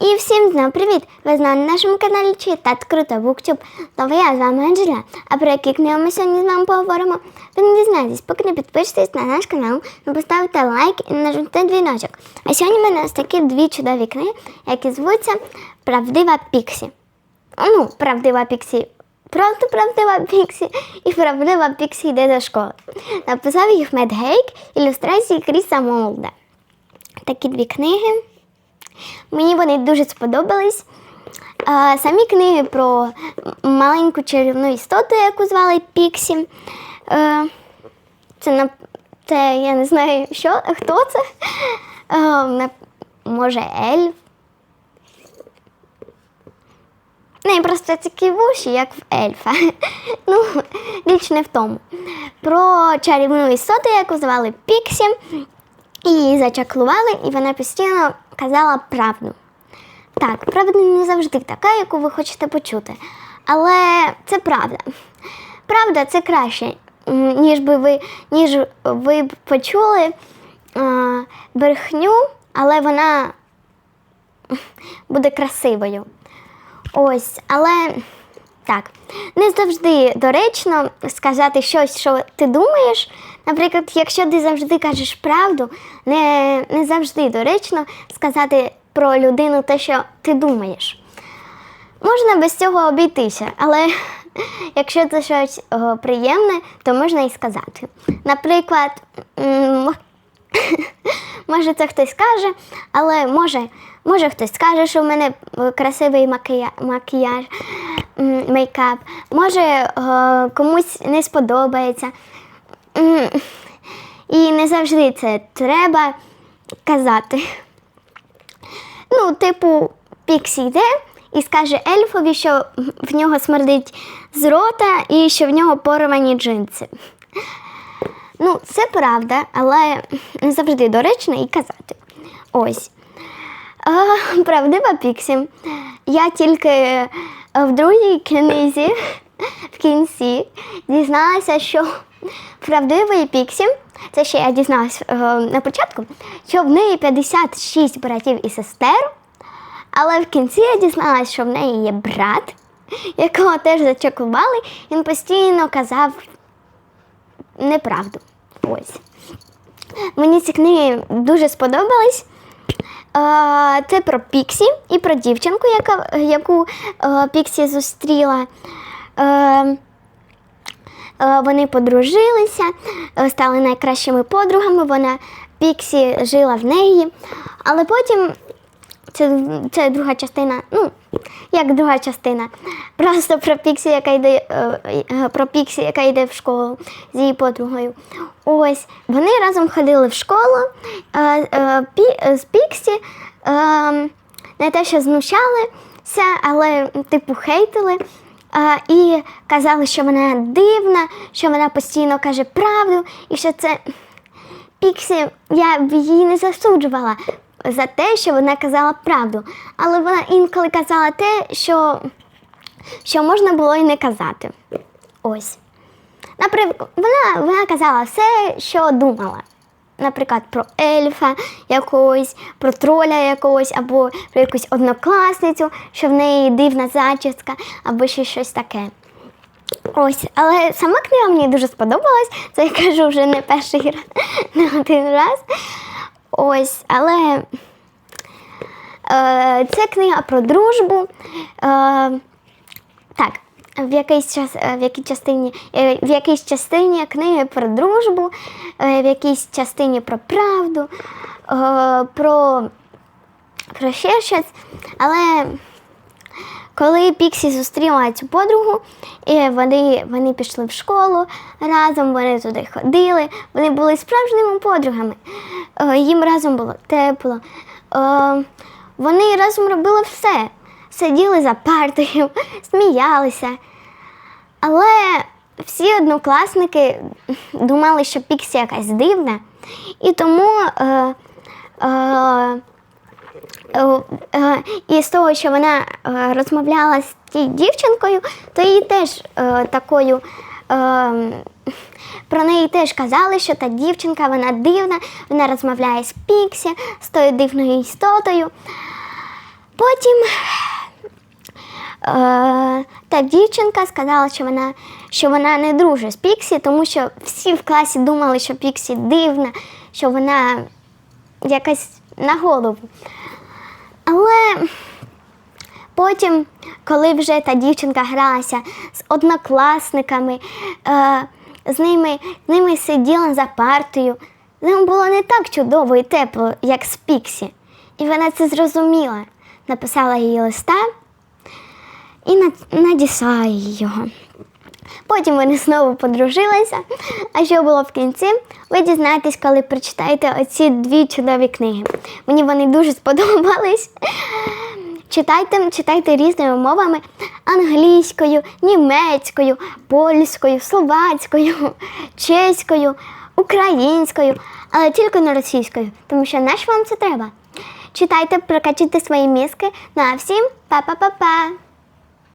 І всім знову привіт! Ви знову на нашому каналі Читати Круто Буктюб. Знову я з вами Анджела. А про які книги ми сьогодні з вами поговоримо? Ви не дізнаєтесь, поки не підпишетесь на наш канал, не поставите лайк і нажмете дзвіночок. А сьогодні в ось такі дві чудові книги, які звуться Правдива Піксі. Ну, правдива Піксі. Просто правдива Піксі і правдива Піксі йде до школи. Написав їх Мед Гейк, ілюстрації Кріса Молда. Такі дві книги. Мені вони дуже сподобались. Самі книги про маленьку чарівну істоту, яку звали Піксі. Е, це, це я не знаю, що, хто це. Е, може, ельф. В неї просто такі вуші, як в ельфа. Ну, річ не в тому. Про чарівну істоту, яку звали Піксі. Її зачаклували, і вона постійно казала правду. Так, правда не завжди така, яку ви хочете почути. Але це правда. Правда, це краще, ніж би ви, ніж ви б почули а, брехню, але вона буде красивою. Ось, але так, не завжди доречно сказати щось, що ти думаєш. Наприклад, якщо ти завжди кажеш правду, не, не завжди доречно сказати про людину те, що ти думаєш. Можна без цього обійтися, але якщо це щось о, приємне, то можна і сказати. Наприклад, може це хтось скаже, але може, може хтось скаже, що в мене е, красивий макія, макіяж, мейкап, може е, комусь не сподобається. І не завжди це треба казати. Ну, типу, Піксі йде і скаже ельфові, що в нього смердить з рота і що в нього порвані джинси. Ну, це правда, але не завжди доречно і казати. Ось. А, правдива Піксі. Я тільки е, в другій книзі в кінці дізналася, що правдивої Піксі, це ще я дізналася е, на початку, що в неї 56 братів і сестер, але в кінці я дізналася, що в неї є брат, якого теж зачекували, він постійно казав неправду. Ось. Мені ці книги дуже сподобались. Це про Піксі і про дівчинку, яка, яку е, Піксі зустріла. Е, е, Вони подружилися, стали найкращими подругами. Вона Піксі жила в неї, але потім це, це друга частина, ну, як друга частина. Просто про Піксі, яка йде е, е, про Піксі, яка йде в школу з її подругою. Ось вони разом ходили в школу е, з Піксі. Не те, що знущалися, але типу хейтили. І казали, що вона дивна, що вона постійно каже правду, і що це Піксі, я б її не засуджувала за те, що вона казала правду. Але вона інколи казала те, що, що можна було і не казати. Ось. Наприклад, вона, вона казала все, що думала. Наприклад, про ельфа якогось, про троля якогось, або про якусь однокласницю, що в неї дивна зачіска, або ще щось таке. Ось, але сама книга мені дуже сподобалась. Це я кажу вже не перший раз, не один раз. Ось, але е, це книга про дружбу. Е, так, в якійсь час, е, в якій частині, е, в якійсь частині книги про дружбу, е, в якійсь частині про правду, про, про ще щось. Але коли Піксі зустріла цю подругу, і вони, вони пішли в школу разом, вони туди ходили, вони були справжніми подругами. Е, Їм разом було тепло. Е, Вони разом робили все. Сиділи за партою, сміялися. Але всі однокласники думали, що Піксі якась дивна, і тому. Е, І з того, що вона е, розмовляла з тією дівчинкою, то їй теж е, такою. е, Про неї теж казали, що та дівчинка вона дивна, вона розмовляє з Піксі, з тою дивною істотою. Потім е, та дівчинка сказала, що вона, що вона не дружить з Піксі, тому що всі в класі думали, що Піксі дивна, що вона якась на голову. Але потім, коли вже та дівчинка гралася з однокласниками, е, з, ними, з ними сиділа за партою, з ними було не так чудово і тепло, як з Піксі. І вона це зрозуміла. Написала їй листа і надіслала їй його. Потім вони знову подружилися. А що було в кінці? Ви дізнаєтесь, коли прочитаєте оці дві чудові книги. Мені вони дуже сподобались. Читайте, читайте різними мовами: англійською, німецькою, польською, словацькою, чеською, українською, але тільки не російською, тому що наш вам це треба. Читайте, прокачуйте свої мізки. Ну а всім па-па-па-па!